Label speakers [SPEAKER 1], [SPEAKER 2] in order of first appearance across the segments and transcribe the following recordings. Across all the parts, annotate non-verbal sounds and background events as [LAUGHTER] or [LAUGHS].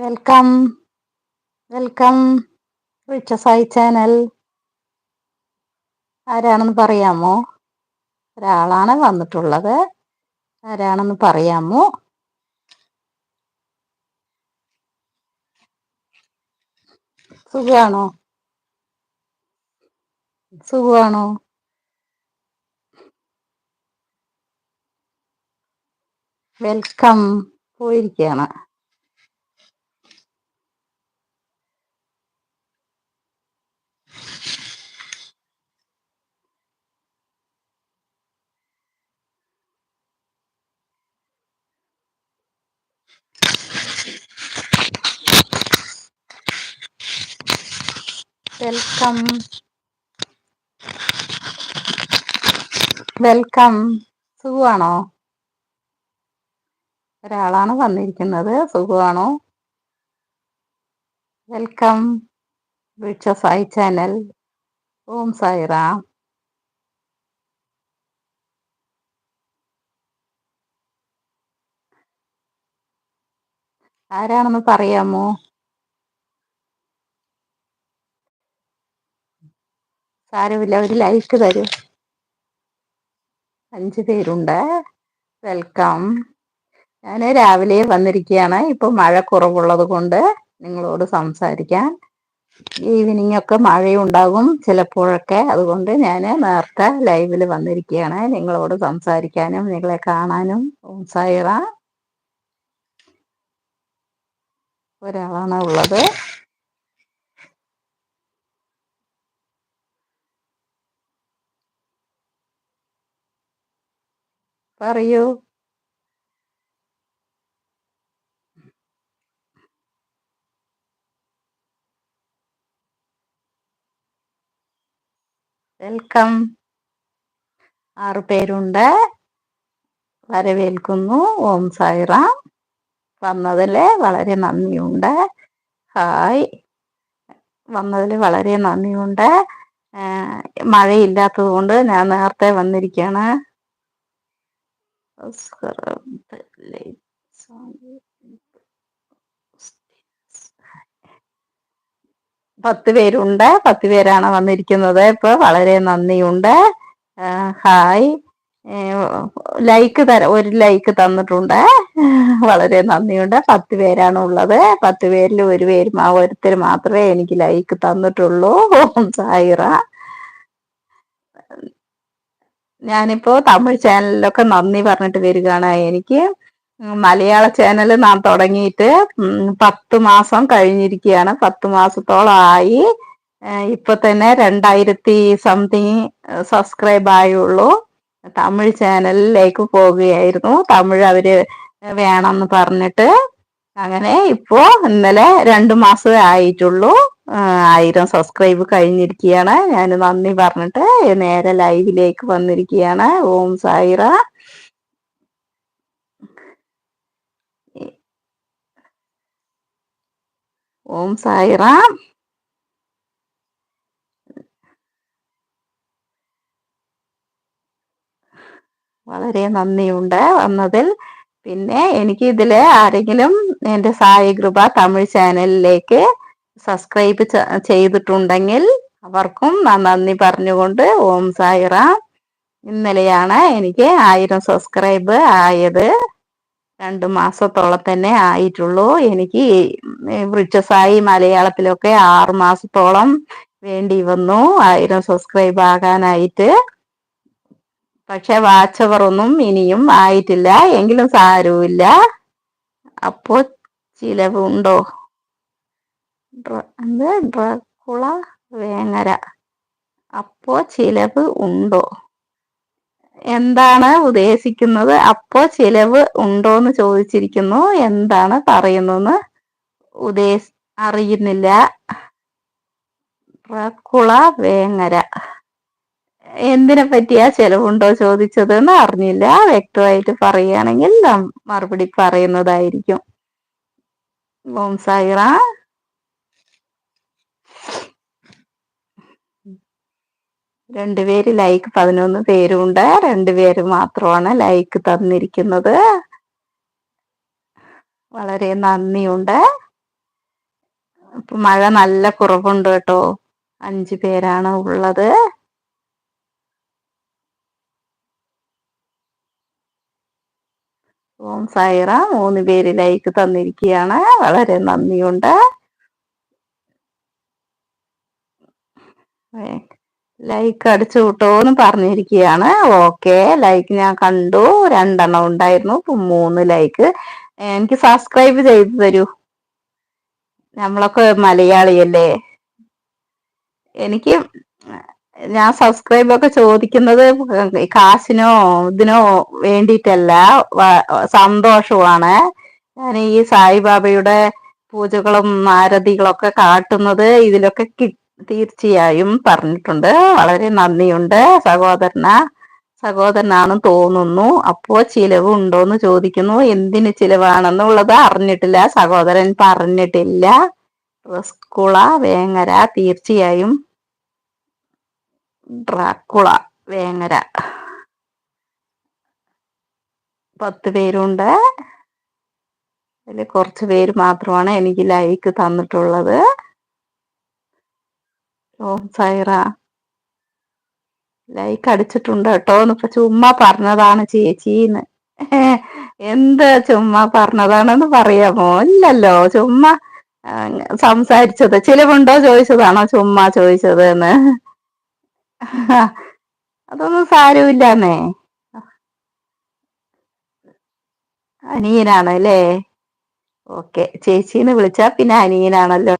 [SPEAKER 1] Welcome welcome Richa Sai channel ആരാണെന്ന് പറയാമോ? ഒരാളാണ് വന്നിട്ടുള്ളത്. ആരാണെന്ന് പറയാമോ? സുഖമാണോ സുഖമാണോ? വെൽക്കം പോയിരിക്കുകയാണ്. വെൽക്കം വെൽക്കം സുഖമാണോ? ഒരാളാണ് വന്നിരിക്കുന്നത്. സുഖമാണോ? വെൽക്കം വൃക്ഷ സായി ചാനൽ ഓം സായിറാം. ആരാണെന്ന് പറയാമോ? സാരമില്ല ഒരു ലൈക്ക് തരൂ. അഞ്ച് പേരുണ്ട്. വെൽക്കം. ഞാൻ രാവിലെ വന്നിരിക്കുകയാണ് ഇപ്പൊ മഴ കുറവുള്ളത് കൊണ്ട് നിങ്ങളോട് സംസാരിക്കാൻ. ഈവനിങ് ഒക്കെ മഴയുണ്ടാകും ചിലപ്പോഴൊക്കെ. അതുകൊണ്ട് ഞാൻ നേരത്തെ ലൈവിൽ വന്നിരിക്കുകയാണ് നിങ്ങളോട് സംസാരിക്കാനും നിങ്ങളെ കാണാനും സായിറ. ഒരാളാണ് ഉള്ളത്. പറയൂ. വെൽക്കം. ആറു പേരുണ്ട്. വരവേൽക്കുന്നു. ഓം സായിറാം. വന്നതിൽ വളരെ നന്ദിയുണ്ട്. ഹായ്. വന്നതിൽ വളരെ നന്ദിയുണ്ട്. മഴയില്ലാത്തത് കൊണ്ട് ഞാൻ നേരത്തെ വന്നിരിക്കുകയാണ് പത്ത് പേരുണ്ട്. പത്ത് പേരാണ് വന്നിരിക്കുന്നത്. ഇപ്പൊ വളരെ നന്ദിയുണ്ട്. ഹായ്. ലൈക്ക് തര ഒരു ലൈക്ക് തന്നിട്ടുണ്ട്. വളരെ നന്ദിയുണ്ട്. പത്ത് പേരാണ് ഉള്ളത്. പത്ത് പേരിൽ ഒരു പേര് ഒരുത്തർ മാത്രമേ എനിക്ക് ലൈക്ക് തന്നിട്ടുള്ളൂ. സായിറ. ഞാനിപ്പോ തമിഴ് ചാനലിലൊക്കെ നന്ദി പറഞ്ഞിട്ട് വരികയാണ് എനിക്ക്. മലയാള ചാനൽ നാം തുടങ്ങിയിട്ട് പത്ത് മാസം കഴിഞ്ഞിരിക്കുകയാണ്. പത്ത് മാസത്തോളം ആയി ഇപ്പൊ തന്നെ രണ്ടായിരത്തി സംതിങ് സബ്സ്ക്രൈബ് ആയുള്ളൂ. തമിഴ് ചാനലിലേക്ക് പോവുകയായിരുന്നു. തമിഴ് അവർ വേണമെന്ന് പറഞ്ഞിട്ട്. അങ്ങനെ ഇപ്പോ ഇന്നലെ രണ്ടു മാസമേ ആയിട്ടുള്ളൂ. ആയിരം സബ്സ്ക്രൈബ് കഴിഞ്ഞിരിക്കുകയാണ്. ഞാൻ നന്ദി പറഞ്ഞിട്ട് നേരെ ലൈവിലേക്ക് വന്നിരിക്കുകയാണ്. ഓം സായിറ. ഓം സായിറാം. വളരെ നന്ദിയുണ്ട് വന്നതിൽ. പിന്നെ എനിക്ക് ഇതിൽ ആരെങ്കിലും എന്റെ സായി കൃപ തമിഴ് ചാനലിലേക്ക് സബ്സ്ക്രൈബ് ചെയ്തിട്ടുണ്ടെങ്കിൽ അവർക്കും നന്ദി പറഞ്ഞുകൊണ്ട് ഓം സായിറാം. ഇന്നലെയാണ് എനിക്ക് ആയിരം സബ്സ്ക്രൈബ് ആയത്. രണ്ട് മാസത്തോളം തന്നെ ആയിട്ടുള്ളൂ. എനിക്ക് വൃക്ഷസായി മലയാളത്തിലൊക്കെ ആറ് മാസത്തോളം വേണ്ടി വന്നു ആയിരം സബ്സ്ക്രൈബ് ആകാനായിട്ട്. പക്ഷെ വാച്ചവർ ഒന്നും ഇനിയും ആയിട്ടില്ല എങ്കിലും സാരമില്ല അപ്പോ ചിലവുണ്ടോ? എന്ത്? ഡ്രക്കുള വേങ്ങര. അപ്പോ ചിലവ് ഉണ്ടോ? എന്താണ് ഉദ്ദേശിക്കുന്നത്? അപ്പോ ചിലവ് ഉണ്ടോ എന്ന് ചോദിച്ചിരിക്കുന്നു. എന്താണ് പറയുന്നതെന്ന് ഉദ്ദേശ അറിയുന്നില്ല. ഡ്രക്കുള വേങ്ങര. എന്തിനെ പറ്റിയാ ചെലവുണ്ടോ ചോദിച്ചതെന്ന് അറിഞ്ഞില്ല. വ്യക്തമായിട്ട് പറയുകയാണെങ്കിൽ മറുപടി പറയുന്നതായിരിക്കും. ഓം സായിറ. രണ്ടുപേര് ലൈക്ക് പതിനൊന്ന് പേരുണ്ട്. രണ്ടുപേര് മാത്രമാണ് ലൈക്ക് തന്നിരിക്കുന്നത്. വളരെ നന്ദിയുണ്ട്. മഴ നല്ല കുറവുണ്ട് കേട്ടോ. അഞ്ചു പേരാണ് ഉള്ളത്. ഓം സൈറ മൂന്ന് പേര് ലൈക്ക് തന്നിരിക്കുകയാണ്. വളരെ നന്ദിയുണ്ട്. ലൈക്ക് അടിച്ചു വിട്ടോന്ന് പറഞ്ഞിരിക്കുകയാണ്. ഓക്കെ ലൈക്ക് ഞാൻ കണ്ടു. രണ്ടെണ്ണം ഉണ്ടായിരുന്നു. മൂന്ന് ലൈക്ക് എനിക്ക് സബ്സ്ക്രൈബ് ചെയ്തു തരൂ. നമ്മളൊക്കെ മലയാളിയല്ലേ? എനിക്ക് ഞാൻ സബ്സ്ക്രൈബ് ഒക്കെ ചോദിക്കുന്നത് കാശിനോ ഇതിനോ വേണ്ടിയിട്ടല്ല സന്തോഷമാണ് ഞാൻ ഈ സായിബാബയുടെ പൂജകളും ആരതികളൊക്കെ കാട്ടുന്നത് ഇതിലൊക്കെ തീർച്ചയായും പറഞ്ഞിട്ടുണ്ട്. വളരെ നന്ദിയുണ്ട് സഹോദരന സഹോദരനാണെന്ന് തോന്നുന്നു. അപ്പോ ചിലവ് ഉണ്ടോന്ന് ചോദിക്കുന്നു. എന്തിന് ചിലവാണെന്നുള്ളത് അറിഞ്ഞിട്ടില്ല. സഹോദരൻ പറഞ്ഞിട്ടില്ല. റസ്കുള വേങ്ങര തീർച്ചയായും ഡ്രാക്കുള വേങ്ങര. പത്ത് പേരുണ്ട്. അതിൽ കുറച്ച് പേര് മാത്രമാണ് എനിക്ക് ലൈക്ക് തന്നിട്ടുള്ളത്. ഓ സൈറ. ലൈക്ക് അടിച്ചിട്ടുണ്ട് കേട്ടോ എന്നിപ്പ ചുമ്മാ പറഞ്ഞതാണ് ചേച്ചിന്ന്. എന്ത് ചുമ്മാ പറഞ്ഞതാണെന്ന് പറയാമോ? ഇല്ലല്ലോ ചുമ്മാ സംസാരിച്ചത്. ചിലവുണ്ടോ ചോദിച്ചതാണോ ചുമ്മാ ചോദിച്ചത് എന്ന് [LAUGHS] അതൊന്നും സാരമില്ലാന്നേ. അനിയനാണ് അല്ലേ ഓക്കെ ചേച്ചിന്ന് വിളിച്ചാ പിന്നെ അനിയനാണല്ലോ.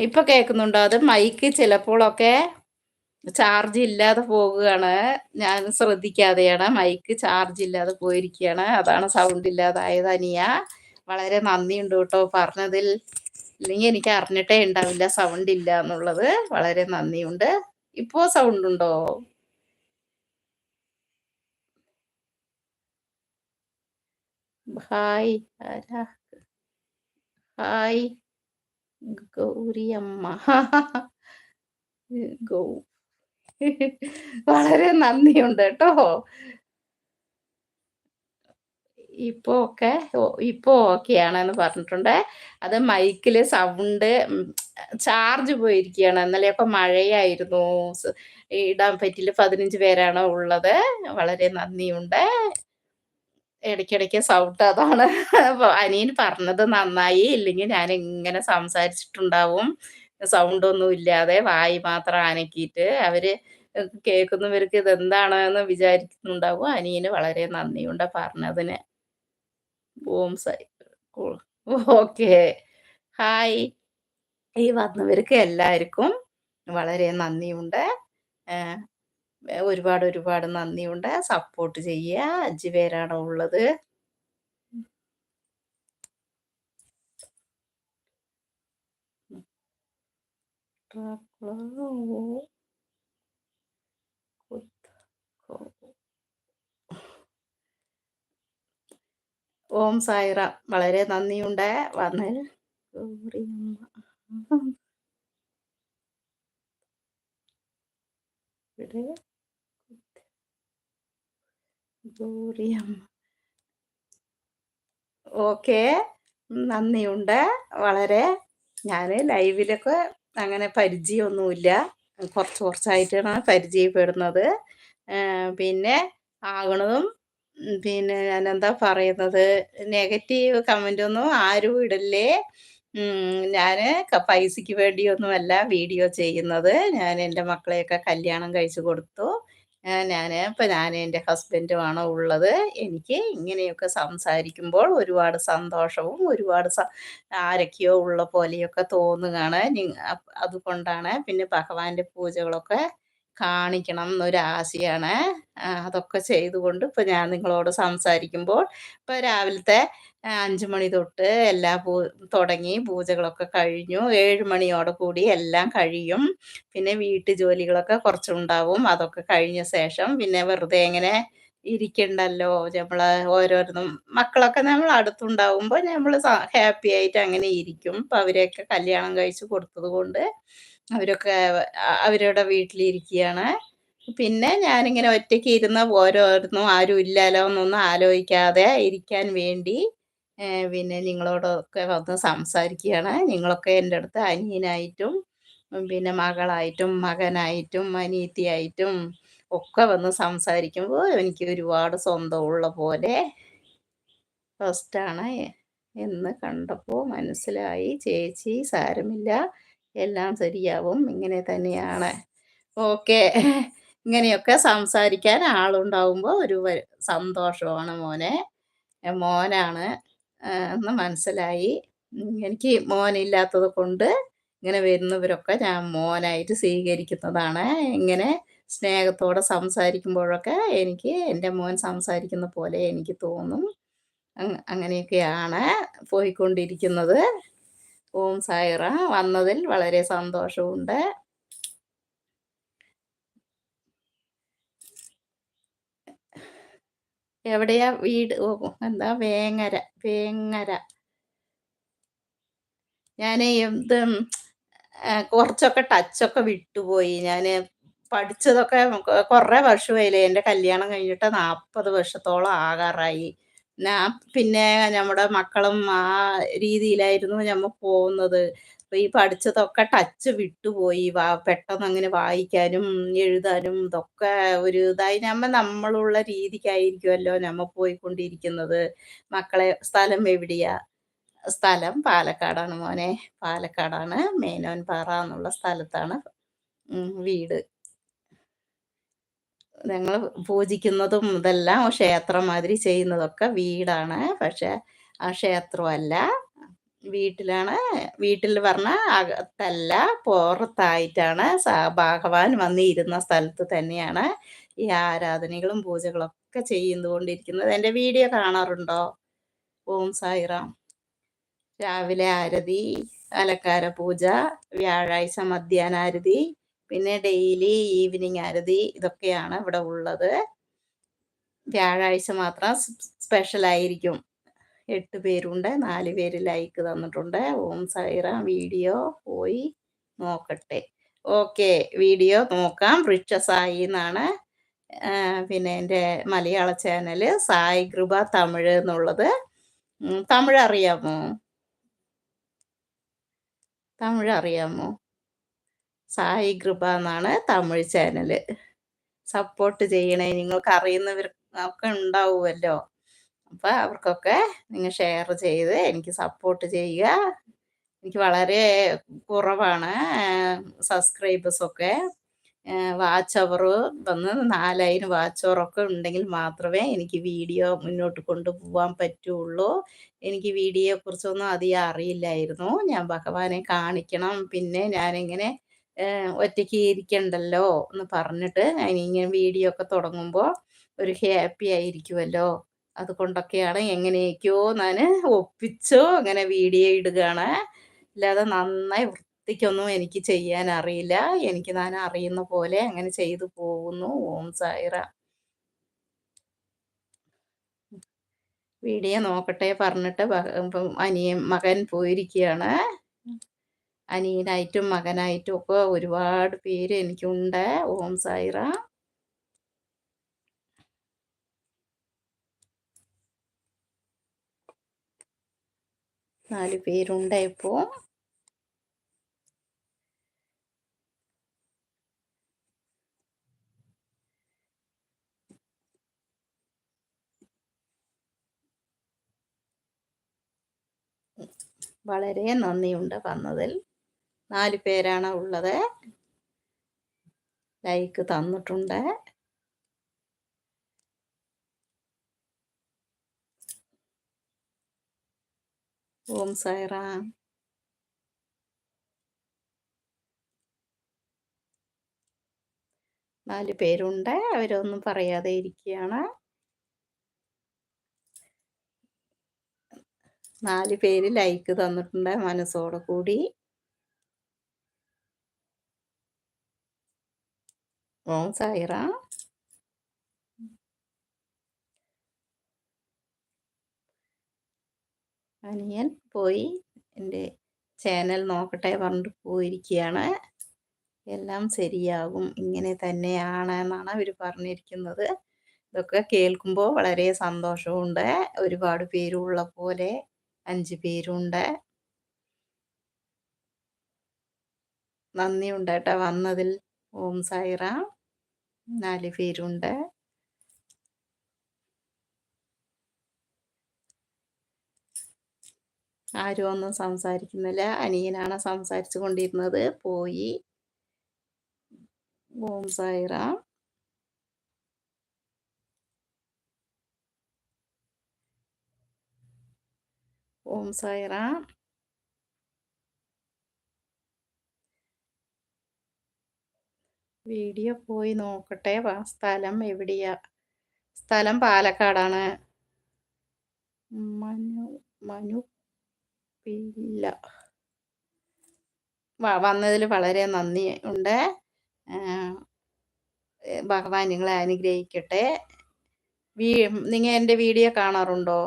[SPEAKER 1] ഇപ്പൊ കേൾക്കുന്നുണ്ടോ അത് മൈക്ക് ചിലപ്പോഴൊക്കെ ചാർജ് ഇല്ലാതെ പോകുകയാണ്. ഞാൻ ശ്രദ്ധിക്കാതെയാണ്. മൈക്ക് ചാർജ് ഇല്ലാതെ പോയിരിക്കുകയാണ്. അതാണ് സൗണ്ട് ഇല്ലാതായത് അനിയ. വളരെ നന്ദിയുണ്ട് കേട്ടോ പറഞ്ഞതിൽ. ഇല്ലെങ്കിൽ എനിക്ക് അറിഞ്ഞിട്ടേ ഉണ്ടാവില്ല സൗണ്ട് ഇല്ല എന്നുള്ളത്. വളരെ നന്ദിയുണ്ട്. ഇപ്പോ സൗണ്ട് ഉണ്ടോ? Hi hi. ഗൗരിയമ്മ. ഗൗ. വളരെ നന്ദിയുണ്ട് കേട്ടോ. ഇപ്പോ ഒക്കെ ഇപ്പോ ഓക്കെയാണെന്ന് പറഞ്ഞിട്ടുണ്ട്. അത് മൈക്കിൽ സൗണ്ട് ചാർജ് പോയിരിക്കുകയാണ്. ഇന്നലെയൊക്കെ മഴയായിരുന്നു. ഇടാൻ പറ്റില്ല. പതിനഞ്ച് പേരാണ് ഉള്ളത്. വളരെ നന്ദിയുണ്ട്. ഇടയ്ക്കിടയ്ക്ക് സൗണ്ട് അതാണ്. അനിയൻ പറഞ്ഞത് നന്നായി. ഇല്ലെങ്കിൽ ഞാൻ ഇങ്ങനെ സംസാരിച്ചിട്ടുണ്ടാവും. സൗണ്ട് ഒന്നും ഇല്ലാതെ വായി മാത്രം അനക്കിയിട്ട് അവർ കേൾക്കുന്നവർക്ക് ഇതെന്താണെന്ന് വിചാരിക്കുന്നുണ്ടാവും. അനിയന് വളരെ നന്ദിയുണ്ട് പറഞ്ഞതിന്. ഓം സൈ ഓക്കെ ഹായ് ഈ വന്നവർക്ക് എല്ലാവർക്കും വളരെ നന്ദിയുണ്ട്. ഒരുപാട് ഒരുപാട് നന്ദിയുണ്ട്. സപ്പോർട്ട് ചെയ്യുക. അഞ്ച് പേരാണ് ഉള്ളത്. ഓം സായിറ. വളരെ നന്ദിയുണ്ട്. വന്നതിന് ഇവിടെ ഓക്കെ. നന്ദിയുണ്ട്. വളരെ ഞാൻ ലൈവിലൊക്കെ അങ്ങനെ പരിചയമൊന്നുമില്ല. കുറച്ച് കുറച്ചായിട്ടാണ് പരിചയപ്പെടുന്നത്. പിന്നെ ആകണതും പിന്നെ ഞാൻ എന്താ പറയുന്നത്? നെഗറ്റീവ് കമന്റ് ഒന്നും ആരും ഇടല്ലേ? ഞാൻ പൈസയ്ക്ക് വേണ്ടിയൊന്നുമല്ല വീഡിയോ ചെയ്യുന്നത്. ഞാൻ എന്റെ മക്കളെയൊക്കെ കല്യാണം കഴിച്ചു കൊടുത്തു. ഞാൻ ഇപ്പം ഞാൻ എന്റെ ഹസ്ബൻഡുമാണ് ഉള്ളത്. എനിക്ക് ഇങ്ങനെയൊക്കെ സംസാരിക്കുമ്പോൾ ഒരുപാട് സന്തോഷവും ഒരുപാട് ആരൊക്കെയോ ഉള്ള പോലെയൊക്കെ തോന്നുകയാണ്. അതുകൊണ്ടാണ് പിന്നെ ഭഗവാന്റെ പൂജകളൊക്കെ കാണിക്കണം എന്നൊരാശയാണ് അതൊക്കെ ചെയ്തുകൊണ്ട് ഇപ്പൊ ഞാൻ നിങ്ങളോട് സംസാരിക്കുമ്പോൾ ഇപ്പൊ രാവിലത്തെ അഞ്ചു മണി തൊട്ട് എല്ലാ പൂ തുടങ്ങി പൂജകളൊക്കെ കഴിഞ്ഞു. ഏഴ് മണിയോടെ കൂടി എല്ലാം കഴിയും. പിന്നെ വീട്ടു ജോലികളൊക്കെ കുറച്ചുണ്ടാവും. അതൊക്കെ കഴിഞ്ഞ ശേഷം പിന്നെ വെറുതെ എങ്ങനെ ഇരിക്കണ്ടല്ലോ. നമ്മൾ ഓരോരുന്നും മക്കളൊക്കെ നമ്മൾ അടുത്തുണ്ടാവുമ്പോൾ നമ്മൾ ഹാപ്പി ആയിട്ട് അങ്ങനെ ഇരിക്കും. അപ്പം അവരെയൊക്കെ കല്യാണം കഴിച്ച് കൊടുത്തത് കൊണ്ട് അവരൊക്കെ അവരുടെ വീട്ടിലിരിക്കുകയാണ് പിന്നെ ഞാനിങ്ങനെ ഒറ്റയ്ക്ക് ഇരുന്ന ഓരോരുന്നും ആരും ഇല്ലല്ലോ എന്നൊന്നും ആലോചിക്കാതെ ഇരിക്കാൻ വേണ്ടി. പിന്നെ നിങ്ങളോടൊക്കെ വന്ന് സംസാരിക്കുകയാണ്. നിങ്ങളൊക്കെ എന്റെ അടുത്ത് അനിയനായിട്ടും പിന്നെ മകളായിട്ടും മകനായിട്ടും അനിയത്തിയായിട്ടും ഒക്കെ വന്ന് സംസാരിക്കുമ്പോൾ എനിക്ക് ഒരുപാട് സ്വന്തമുള്ള പോലെ ഫസ്റ്റാണ് എന്ന് കണ്ടപ്പോൾ മനസ്സിലായി ചേച്ചി സാരമില്ല. എല്ലാം ശരിയാവും. ഇങ്ങനെ തന്നെയാണ്. ഓക്കെ. ഇങ്ങനെയൊക്കെ സംസാരിക്കാൻ ആളുണ്ടാവുമ്പോൾ ഒരു സന്തോഷമാണ് മോനെ. മോനാണ്. എന്ന് മനസ്സിലായി. എനിക്ക് മോനില്ലാത്തത് കൊണ്ട് ഇങ്ങനെ വരുന്നവരൊക്കെ ഞാൻ മോനായിട്ട് സ്വീകരിക്കുന്നതാണ്. ഇങ്ങനെ സ്നേഹത്തോടെ സംസാരിക്കുമ്പോഴൊക്കെ എനിക്ക് എന്റെ മോൻ സംസാരിക്കുന്ന പോലെ എനിക്ക് തോന്നും. അങ്ങനെയൊക്കെയാണ് പോയിക്കൊണ്ടിരിക്കുന്നത്. ഓം സായിറ. വന്നതിൽ വളരെ സന്തോഷമുണ്ട്. എവിടെയാ വീട്? ഓ എന്താ? വേങ്ങര വേങ്ങര. ഞാൻ എന്ത് കുറച്ചൊക്കെ ടച്ചൊക്കെ വിട്ടുപോയി. ഞാൻ പഠിച്ചതൊക്കെ കുറേ വർഷമായില്ലേ? എന്റെ കല്യാണം കഴിഞ്ഞിട്ട് നാൽപ്പത് വർഷത്തോളം ആകാറായി. പിന്നെ നമ്മുടെ മക്കളും ആ രീതിയിലായിരുന്നു ഞമ്മ പോകുന്നത് അപ്പൊ ഈ പഠിച്ചതൊക്കെ ടച്ച് വിട്ടുപോയി. വാ പെട്ടെന്ന് അങ്ങനെ വായിക്കാനും എഴുതാനും ഇതൊക്കെ ഒരു ഇതായി. നമ്മ നമ്മളുള്ള രീതിക്കായിരിക്കുമല്ലോ നമ്മ പോയിക്കൊണ്ടിരിക്കുന്നത്. മക്കളെ സ്ഥലം എവിടെയാ? സ്ഥലം പാലക്കാടാണ് മോനെ. പാലക്കാടാണ് മേനോൻ പാറ എന്നുള്ള സ്ഥലത്താണ് വീട്. ഞങ്ങൾ പൂജിക്കുന്നതും ഇതെല്ലാം ക്ഷേത്രം മാതിരി ചെയ്യുന്നതൊക്കെ വീടാണ്. പക്ഷെ ആ ക്ഷേത്രമല്ല. വീട്ടിലാണ്. വീട്ടിൽ പറഞ്ഞ അകത്തല്ല പുറത്തായിട്ടാണ് ഭഗവാൻ വന്നിരുന്ന സ്ഥലത്ത് തന്നെയാണ് ഈ ആരാധനകളും പൂജകളൊക്കെ ചെയ്യുന്നുകൊണ്ടിരിക്കുന്നത് എന്റെ വീഡിയോ കാണാറുണ്ടോ? ഓം സായിറാം. രാവിലെ ആരതി അലക്കാര പൂജ വ്യാഴാഴ്ച മധ്യാനാരതി പിന്നെ ഡെയിലി ഈവനിങ് ആരതി ഇതൊക്കെയാണ് ഇവിടെ ഉള്ളത്. വ്യാഴാഴ്ച മാത്രം സ്പെഷ്യൽ ആയിരിക്കും. എട്ട് പേരുണ്ട് നാല് പേര് ലൈക്ക് തന്നിട്ടുണ്ട്. ഓം സൈറ വീഡിയോ പോയി നോക്കട്ടെ. ഓക്കെ വീഡിയോ നോക്കാം. വൃക്ഷ സായി എന്നാണ് പിന്നെ എന്റെ മലയാള ചാനൽ സായി കൃപ തമിഴ് എന്നുള്ളത്. തമിഴ് അറിയാമോ? തമിഴ് അറിയാമോ? സായി കൃപ എന്നാണ് തമിഴ് ചാനൽ സപ്പോർട്ട് ചെയ്യണേ. നിങ്ങൾക്ക് അറിയുന്നവർക്കൊക്കെ ഉണ്ടാവുമല്ലോ. അപ്പം അവർക്കൊക്കെ നിങ്ങൾ ഷെയർ ചെയ്ത് എനിക്ക് സപ്പോർട്ട് ചെയ്യുക. എനിക്ക് വളരെ കുറവാണ്. സബ്സ്ക്രൈബേഴ്സൊക്കെ വാച്ച് അവർ വന്ന് നാലായിരം വാച്ച് അവറൊക്കെ ഉണ്ടെങ്കിൽ മാത്രമേ എനിക്ക് വീഡിയോ മുന്നോട്ട് കൊണ്ടുപോകാൻ പറ്റുള്ളൂ. എനിക്ക് വീഡിയോയെക്കുറിച്ചൊന്നും അധികം അറിയില്ലായിരുന്നു. ഞാൻ ഭഗവാനെ കാണിക്കണം. പിന്നെ ഞാനിങ്ങനെ ഒറ്റയ്ക്ക് ഇരിക്കണ്ടല്ലോ എന്ന് പറഞ്ഞിട്ട് ഇങ്ങനെ വീഡിയോ ഒക്കെ തുടങ്ങുമ്പോൾ ഒരു ഹാപ്പി ആയിരിക്കുമല്ലോ അതുകൊണ്ടൊക്കെയാണ് എങ്ങനെയൊക്കെയോ ഞാൻ ഒപ്പിച്ചോ അങ്ങനെ വീഡിയോ ഇടുകയാണ്. അല്ലാതെ നന്നായി വൃത്തിക്കൊന്നും എനിക്ക് ചെയ്യാൻ അറിയില്ല. എനിക്ക് ഞാൻ അറിയുന്ന പോലെ അങ്ങനെ ചെയ്തു പോകുന്നു. ഓം സായിറ. വീഡിയോ നോക്കട്ടെ പറഞ്ഞിട്ട് അനിയൻ മകൻ പോയിരിക്കുകയാണ്. അനിയനായിട്ടും മകനായിട്ടും ഒക്കെ ഒരുപാട് പേര് എനിക്കുണ്ട്. ഓം സായിറ. നാല് പേരുണ്ട് ഇപ്പോ. വളരെ നന്ദിയുണ്ട് വന്നതിൽ. നാല് പേരാണ് ഉള്ളത്. ലൈക്ക് തന്നിട്ടുണ്ട്. ഓം സൈറ നാല് പേരുണ്ട്. അവരൊന്നും പറയാതെ ഇരിക്കുകയാണ്. നാല് പേര് ലൈക്ക് തന്നിട്ടുണ്ട് മനസ്സോടെ കൂടി ഓം സായിറാം അനിയൻ പോയി എന്റെ ചാനൽ നോക്കട്ടെ പറഞ്ഞിട്ട് പോയിരിക്കുകയാണ്. എല്ലാം ശരിയാകും ഇങ്ങനെ തന്നെയാണ് എന്നാണ് അവർ പറഞ്ഞിരിക്കുന്നത്. ഇതൊക്കെ കേൾക്കുമ്പോൾ വളരെ സന്തോഷമുണ്ട് ഒരുപാട് പേരുള്ള പോലെ അഞ്ച് പേരുണ്ട്. നന്ദിയുണ്ട് കേട്ടോ വന്നതിൽ. ഓം സായിറ. നാല് പേരുണ്ട്. ആരും ഒന്നും സംസാരിക്കുന്നില്ല. അനിയനാണ് സംസാരിച്ചു കൊണ്ടിരുന്നത്. പോയി. ഓം സായിറാം. ഓം സായിറാം. വീഡിയോ പോയി നോക്കട്ടെ. സ്ഥലം എവിടെയാ? സ്ഥലം പാലക്കാടാണ്. മനു മനു പില്ല. വന്നതിൽ വളരെ നന്ദി ഉണ്ട്. ഭഗവാൻ നിങ്ങളെ അനുഗ്രഹിക്കട്ടെ. വീ നിങ്ങൾ എന്റെ വീഡിയോ കാണാറുണ്ടോ?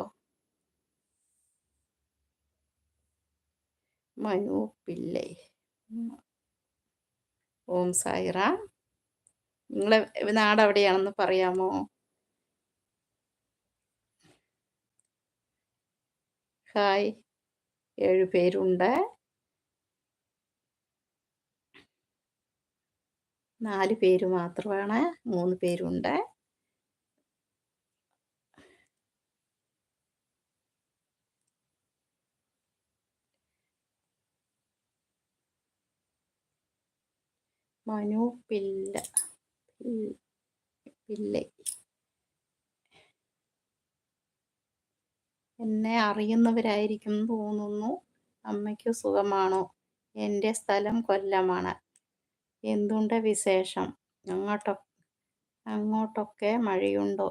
[SPEAKER 1] മനു പിള്ളേ. ഓം സായിറ. നിങ്ങളെ നാട് എവിടെയാണെന്ന് പറയാമോ? ഹായ്. ഏഴു പേരുണ്ട്. നാല് പേര് മാത്രമാണ്. മൂന്ന് പേരുണ്ട്. മനു പില്ല പിള്ളை എന്നെ അറിയുന്നവരായിരിക്കും തോന്നുന്നു. അമ്മയ്ക്ക് സുഖമാണോ? എന്റെ സ്ഥലം കൊല്ലമാണ്. എന്തുണ്ട് വിശേഷം? അങ്ങോട്ടൊ അങ്ങോട്ടൊക്കെ മഴയുണ്ടോ?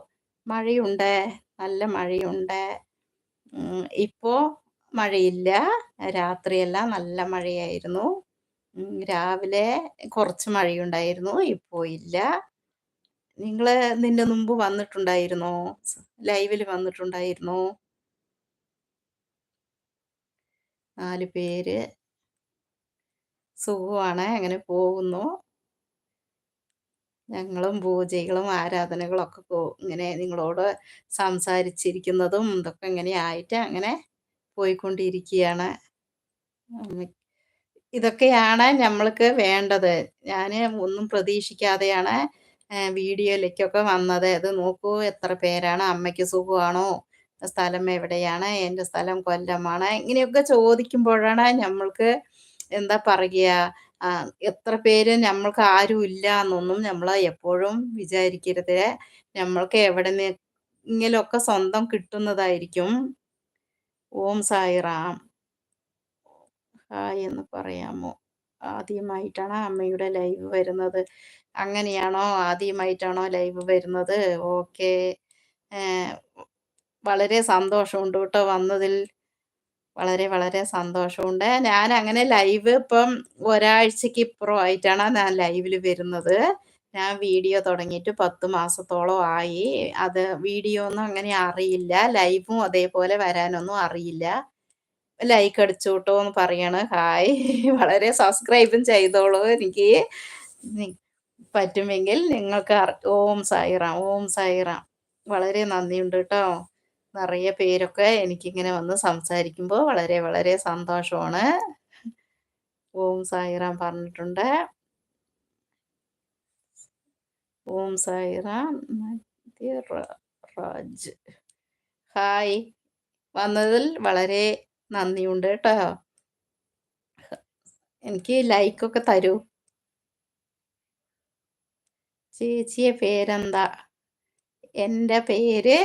[SPEAKER 1] മഴയുണ്ട്? നല്ല മഴയുണ്ട്? ഇപ്പോ മഴയില്ല. രാത്രിയെല്ലാം നല്ല മഴയായിരുന്നു. രാവിലെ കുറച്ച് മഴയുണ്ടായിരുന്നു ഇപ്പോ ഇല്ല. നിങ്ങൾ നിന്റെ മുമ്പ് വന്നിട്ടുണ്ടായിരുന്നോ? ലൈവിൽ വന്നിട്ടുണ്ടായിരുന്നോ? നാല് പേര് സുഖമാണ് അങ്ങനെ പോകുന്നു. ഞങ്ങളും പൂജകളും ആരാധനകളും ഒക്കെ ഇങ്ങനെ നിങ്ങളോട് സംസാരിച്ചിരിക്കുന്നതും ഇതൊക്കെ ഇങ്ങനെ ആയിട്ട് അങ്ങനെ പോയിക്കൊണ്ടിരിക്കുകയാണ്. ഇതൊക്കെയാണ് നമ്മൾക്ക് വേണ്ടത്. ഞാൻ ഒന്നും പ്രതീക്ഷിക്കാതെയാണ് വീഡിയോയിലേക്കൊക്കെ വന്നത്. ഇത് നോക്കൂ എത്ര പേരാണ് അമ്മയ്ക്ക് സുഖമാണോ? സ്ഥലം എവിടെയാണ്? എന്റെ സ്ഥലം കൊല്ലമാണ്. ഇങ്ങനെയൊക്കെ ചോദിക്കുമ്പോഴാണ് നമ്മൾക്ക് എന്താ പറയുക എത്ര പേര് നമ്മൾക്ക് ആരും ഇല്ല എന്നൊന്നും നമ്മൾ എപ്പോഴും വിചാരിക്കരുത്. നമ്മൾക്ക് എവിടെ നിന്നെങ്കിലൊക്കെ സ്വന്തം കിട്ടുന്നതായിരിക്കും. ഓം സായിറാം ഹായ് എന്ന് പറയാമോ? ആദ്യമായിട്ടാണ് അമ്മയുടെ ലൈവ് വരുന്നത്. അങ്ങനെയാണോ? ആദ്യമായിട്ടാണോ ലൈവ് വരുന്നത്? ഓക്കെ. വളരെ സന്തോഷമുണ്ട് കേട്ടോ വന്നതിൽ. വളരെ വളരെ സന്തോഷമുണ്ട്. ഞാൻ അങ്ങനെ ലൈവ് ഇപ്പം ഒരാഴ്ചക്ക് ഇപ്പുറം ആയിട്ടാണ് ഞാൻ ലൈവിൽ വരുന്നത്. ഞാൻ വീഡിയോ തുടങ്ങിയിട്ട് പത്ത് മാസത്തോളം ആയി. അത് വീഡിയോ ഒന്നും അങ്ങനെ അറിയില്ല. ലൈവും അതേപോലെ വരാനൊന്നും അറിയില്ല. ലൈക്ക് അടിച്ചു എന്ന് പറയാണ്. ഹായ് [LAUGHS] വളരെ സബ്സ്ക്രൈബും ചെയ്തോളൂ. എനിക്ക് പറ്റുമെങ്കിൽ നിങ്ങൾക്ക് ഓം സായിറാം ഓം സായിറാം. വളരെ നന്ദിയുണ്ട് കേട്ടോ. നിറയെ പേരൊക്കെ എനിക്കിങ്ങനെ വന്ന് സംസാരിക്കുമ്പോൾ വളരെ വളരെ സന്തോഷമാണ്. ഓം സായിറാം പറഞ്ഞിട്ടുണ്ട്. ഓം സായിറാം രാജ് ഹായ് വന്നതിൽ വളരെ നന്ദിയുണ്ട് കേട്ടോ. എനിക്ക് ലൈക്കൊക്കെ തരൂ. ചേച്ചിയെ പേരെന്താ? എന്റെ പേര്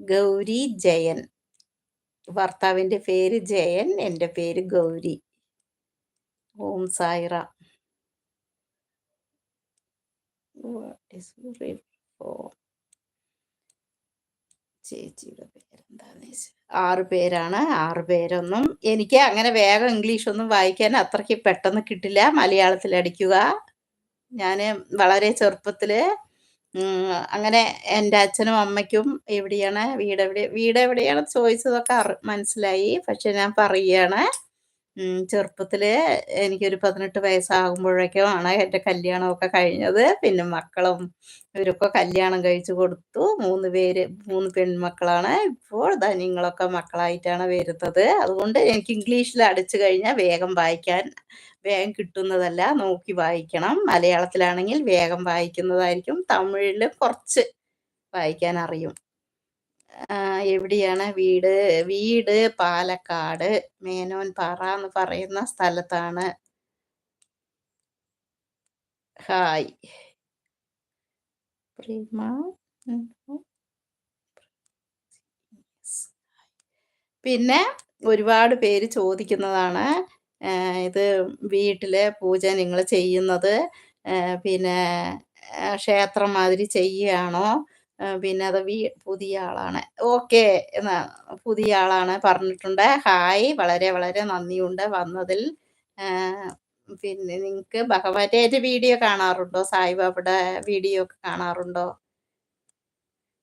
[SPEAKER 1] ഗൗരി ജയൻ. ഭർത്താവിന്റെ പേര് ജയൻ എന്റെ പേര് ഗൗരി. ഓം സായിറ. ചേച്ചിയുടെ പേരെന്താന്ന് വെച്ചാൽ പേരാണ്. ആറ് പേരൊന്നും എനിക്ക് അങ്ങനെ വേഗം ഇംഗ്ലീഷ് ഒന്നും വായിക്കാൻ അത്രയ്ക്ക് പെട്ടെന്ന് കിട്ടില്ല. മലയാളത്തിൽ അടിക്കുക. ഞാൻ വളരെ ചെറുപ്പത്തിൽ അങ്ങനെ എന്റെ അച്ഛനും അമ്മയ്ക്കും എവിടെയാണ് വീട് എവിടെ വീട് എവിടെയാണ് ചോദിച്ചതൊക്കെ മനസ്സിലായി. പക്ഷെ ഞാൻ പറയുകയാണ് ചെറുപ്പത്തിൽ എനിക്കൊരു പതിനെട്ട് വയസ്സാകുമ്പോഴേക്കുമാണ് എന്റെ കല്യാണമൊക്കെ കഴിഞ്ഞത്. പിന്നെ മക്കളും ഇവരൊക്കെ കല്യാണം കഴിച്ചു കൊടുത്തു. മൂന്ന് പേര് മൂന്ന് പെൺമക്കളാണ്. ഇപ്പോൾ ധന്യങ്ങളൊക്കെ മക്കളായിട്ടാണ് വരുന്നത്. അതുകൊണ്ട് എനിക്ക് ഇംഗ്ലീഷിൽ അടിച്ചു കഴിഞ്ഞാൽ വേഗം വായിക്കാൻ വേഗം കിട്ടുന്നതല്ല നോക്കി വായിക്കണം. മലയാളത്തിലാണെങ്കിൽ വേഗം വായിക്കുന്നതായിരിക്കും. തമിഴിൽ കുറച്ച് വായിക്കാൻ അറിയും. എവിടെയാണ് വീട്? വീട് പാലക്കാട് മേനോൻ പാറ എന്ന് പറയുന്ന സ്ഥലത്താണ്. ഹായ്. പിന്നെ ഒരുപാട് പേര് ചോദിക്കുന്നതാണ് ഇത് വീട്ടിലെ പൂജ നിങ്ങൾ ചെയ്യുന്നത് പിന്നെ ക്ഷേത്രം മാതിരി ചെയ്യുകയാണോ? പിന്നെ അത് വീ പുതിയ ആളാണ്. ഓക്കെ പുതിയ ആളാണ് പറഞ്ഞിട്ടുണ്ട്. ഹായ് വളരെ വളരെ നന്ദിയുണ്ട് വന്നതിൽ. പിന്നെ നിങ്ങൾക്ക് ഭഗവതേന്റെ വീഡിയോ കാണാറുണ്ടോ? സായിബാബയുടെ വീഡിയോ ഒക്കെ കാണാറുണ്ടോ?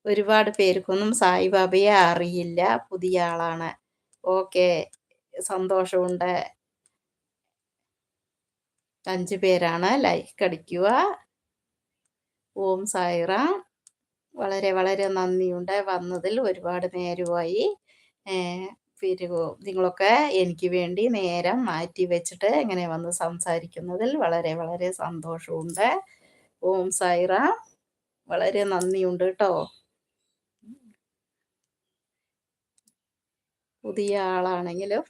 [SPEAKER 1] ഒരുപാട് പേർക്കൊന്നും സായിബാബയെ അറിയില്ല. പുതിയ ആളാണ്. ഓക്കെ സന്തോഷമുണ്ട്. അഞ്ചു പേരാണ്. ലൈക്ക് അടിക്കുക. ഓം സായിറാം. വളരെ വളരെ നന്ദിയുണ്ട്. വന്നതിൽ ഒരുപാട് നേരമായി പിരികു നിങ്ങളൊക്കെ എനിക്ക് വേണ്ടി നേരം മാറ്റി വെച്ചിട്ട് ഇങ്ങനെ വന്ന് സംസാരിക്കുന്നതിൽ വളരെ വളരെ സന്തോഷമുണ്ട്. ഓം സായിറ. വളരെ നന്ദിയുണ്ട് കേട്ടോ. പുതിയ ആളാണെങ്കിലും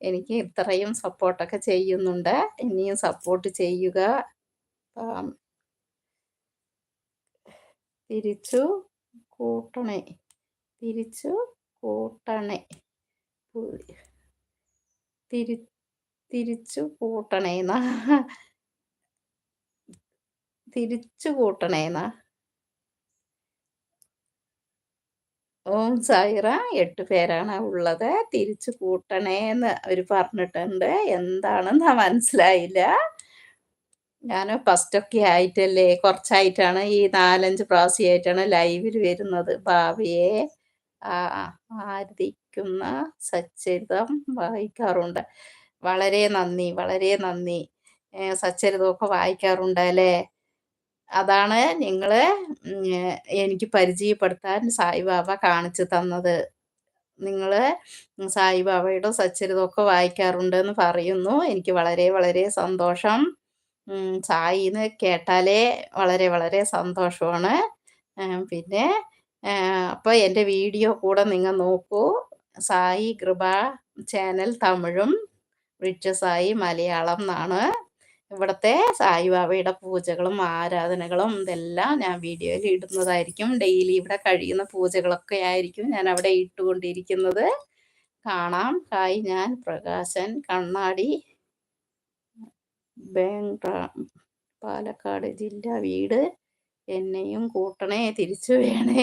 [SPEAKER 1] എനിക്ക് ഇത്രയും സപ്പോർട്ടൊക്കെ ചെയ്യുന്നുണ്ട്. ഇനിയും സപ്പോർട്ട് ചെയ്യുക. തിരിച്ചു കൂട്ടണേ. തിരിച്ചു കൂട്ടണേ. തിരി തിരിച്ചു കൂട്ടണേന്ന തിരിച്ചു കൂട്ടണേന്ന ഓം സായിറ എട്ട് പേരാണ് ഉള്ളത്. തിരിച്ചു കൂട്ടണേന്ന് അവർ പറഞ്ഞിട്ടുണ്ട്. എന്താണെന്ന് മനസ്സിലായില്ല. ഞാൻ ഫസ്റ്റൊക്കെ ആയിട്ടല്ലേ കുറച്ചായിട്ടാണ് ഈ നാലഞ്ച് പ്രാവശ്യമായിട്ടാണ് ലൈവിൽ വരുന്നത്. ഭാവിയെ ആരാധിക്കുന്ന സച്ചരിതം വായിക്കാറുണ്ട്. വളരെ നന്ദി വളരെ നന്ദി. സച്ചരിതമൊക്കെ വായിക്കാറുണ്ട് അല്ലേ? അതാണ് നിങ്ങൾ എനിക്ക് പരിചയപ്പെടുത്താൻ സായിബാബ കാണിച്ചു തന്നത്. നിങ്ങൾ സായിബാബയുടെ സച്ചരിതമൊക്കെ വായിക്കാറുണ്ടെന്ന് പറയുന്നു. എനിക്ക് വളരെ വളരെ സന്തോഷം. സായിന്ന് കേട്ടാലേ വളരെ വളരെ സന്തോഷമാണ്. പിന്നെ അപ്പോൾ എന്റെ വീഡിയോ കൂടെ നിങ്ങൾ നോക്കൂ. സായി കൃപ ചാനൽ തമിഴും റിച്ച് സായി മലയാളം എന്നാണ്. ഇവിടുത്തെ സായിബാബയുടെ പൂജകളും ആരാധനകളും ഇതെല്ലാം ഞാൻ വീഡിയോയിൽ ഇടുന്നതായിരിക്കും. ഡെയിലി ഇവിടെ കഴിയുന്ന പൂജകളൊക്കെ ആയിരിക്കും ഞാൻ അവിടെ ഇട്ടുകൊണ്ടിരിക്കുന്നത്. കാണാം. ഹായ് ഞാൻ പ്രകാശൻ കണ്ണാടി. ബാങ്ക് പാലക്കാട് ജില്ല വീട് എന്നെയും കൂട്ടണേ തിരിച്ചു വേണേ.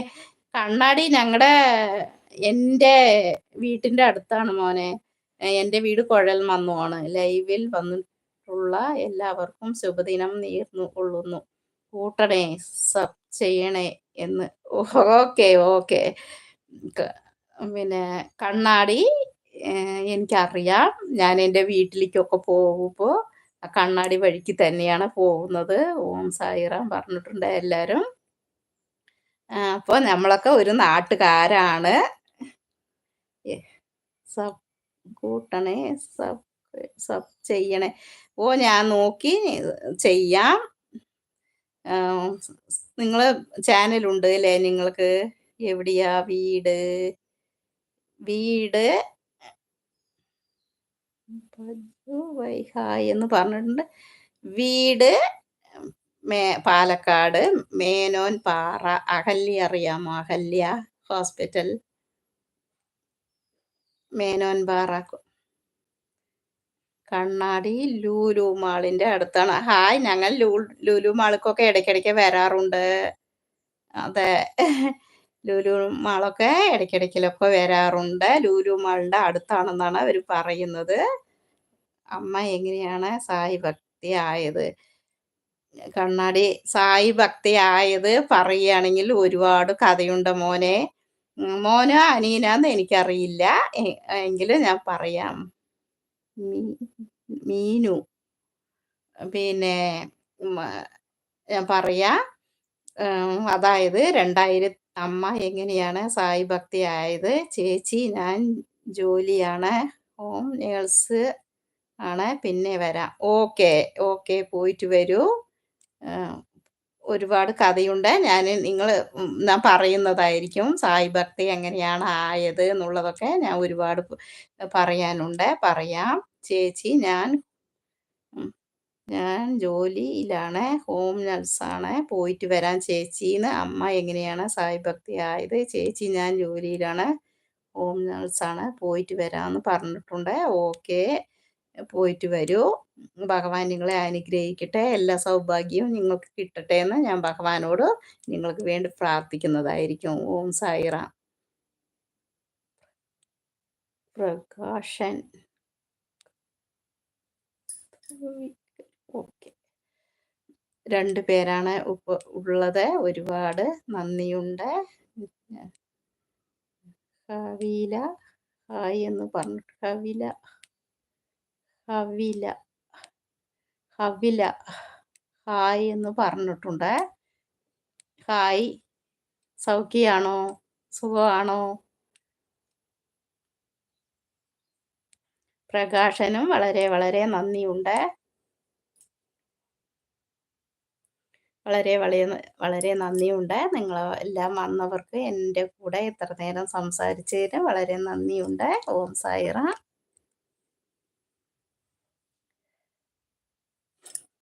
[SPEAKER 1] കണ്ണാടി ഞങ്ങളുടെ എന്റെ വീട്ടിന്റെ അടുത്താണ് മോനെ. എന്റെ വീട് കുഴൽ മന്നുമാണ് ലൈവിൽ വന്നിട്ടുള്ള എല്ലാവർക്കും ശുഭദിനം നീർന്നു കൊള്ളുന്നു. കൂട്ടണേ സബ് ചെയ്യണേ എന്ന്. Okay okay. പിന്നെ കണ്ണാടി എനിക്കറിയാം. ഞാൻ എന്റെ വീട്ടിലേക്കൊക്കെ പോകുമ്പോൾ കണ്ണാടി വഴിക്ക് തന്നെയാണ് പോകുന്നത്. ഓം സായിറാം പറഞ്ഞിട്ടുണ്ട് എല്ലാവരും അപ്പോൾ നമ്മളൊക്കെ ഒരു നാട്ടുകാരാണ്. സബ് കൂട്ടണേ സബ് സബ് ചെയ്യണേ. ഓ ഞാൻ നോക്കി ചെയ്യാം. നിങ്ങൾ ചാനലുണ്ട് അല്ലേ നിങ്ങൾക്ക്? എവിടെയാ വീട്? വീട് പജു വൈ ഹായ് എന്ന് പറഞ്ഞിട്ടുണ്ട്. വീട് മേ പാലക്കാട് മേനോൻ പാറ അഹല്യ അറിയാമോ? അഹല്യ ഹോസ്പിറ്റൽ. മേനോൻ പാറ. കണ്ണാടി ലൂലു മാളിന്റെ അടുത്താണ്. ഹായ് ഞങ്ങൾ ലൂ ലുലു മാളിക്കൊക്കെ ഇടയ്ക്കിടയ്ക്ക് വരാറുണ്ട്. അതെ ലുലു മാളൊക്കെ ഇടയ്ക്കിടയ്ക്കിലൊക്കെ വരാറുണ്ട്. ലുലു മാളിന്റെ അടുത്താണെന്നാണ് അവർ പറയുന്നത്. അമ്മ എങ്ങനെയാണ് സായി ഭക്തി ആയത്? കണ്ണാടി സായി ഭക്തി ആയത് പറയുകയാണെങ്കിൽ ഒരുപാട് കഥയുണ്ട് മോനെ. മോനോ അനീനാന്ന് എനിക്കറിയില്ല. എങ്കിലും ഞാൻ പറയാം. മീനു. പിന്നെ ഞാൻ പറയാ അതായത് രണ്ടായിരത്തി അമ്മ എങ്ങനെയാണ് സായി ഭക്തി ആയത്? ചേച്ചി ഞാൻ ജോലിയാണ്. ഹോം നേഴ്സ് ആണ്. പിന്നെ വരാം. ഓക്കെ. ഓക്കെ. പോയിട്ട് വരൂ. ഒരുപാട് കഥയുണ്ട്. ഞാൻ നിങ്ങൾ ഞാൻ പറയുന്നതായിരിക്കും. സായി ഭക്തി എങ്ങനെയാണ് ആയത് എന്നുള്ളതൊക്കെ ഞാൻ ഒരുപാട് പറയാനുണ്ട്. പറയാം. ചേച്ചി ഞാൻ ഞാൻ ജോലിയിലാണ്. ഹോം നഴ്സാണ്. പോയിട്ട് വരാൻ ചേച്ചിന്ന് അമ്മ എങ്ങനെയാണ് സായി ഭക്തി ആയത്? ചേച്ചി ഞാൻ ജോലിയിലാണ്. ഹോം നഴ്സാണ്. പോയിട്ട് വരാമെന്ന് പറഞ്ഞിട്ടുണ്ട്. ഓക്കെ. പോയിട്ട് വരൂ ഭഗവാൻ നിങ്ങളെ അനുഗ്രഹിക്കട്ടെ എല്ലാ സൗഭാഗ്യവും നിങ്ങൾക്ക് കിട്ടട്ടെ എന്ന് ഞാൻ ഭഗവാനോട് നിങ്ങൾക്ക് വേണ്ടി പ്രാർത്ഥിക്കുന്നതായിരിക്കും ഓം സായിറാം പ്രകാശൻ ഓക്കെ രണ്ട് പേരാണ് ഉപ്പ ഉള്ളത് ഒരുപാട് നന്ദിയുണ്ട് കവില ഹായ് എന്ന് പറഞ്ഞു കവില കവില ഹവില ഹായ് എന്ന് പറഞ്ഞിട്ടുണ്ട്. ഹായ്. സൗഖ്യമാണോ സുഖമാണോ? പ്രകാശനും വളരെ വളരെ നന്ദിയുണ്ട്. വളരെ വളരെ വളരെ നന്ദിയുണ്ട്. നിങ്ങൾ എല്ലാം വന്നവർക്ക് എന്റെ കൂടെ ഇത്ര നേരം സംസാരിച്ചതിന് വളരെ നന്ദിയുണ്ട്. ഓം സായിറ.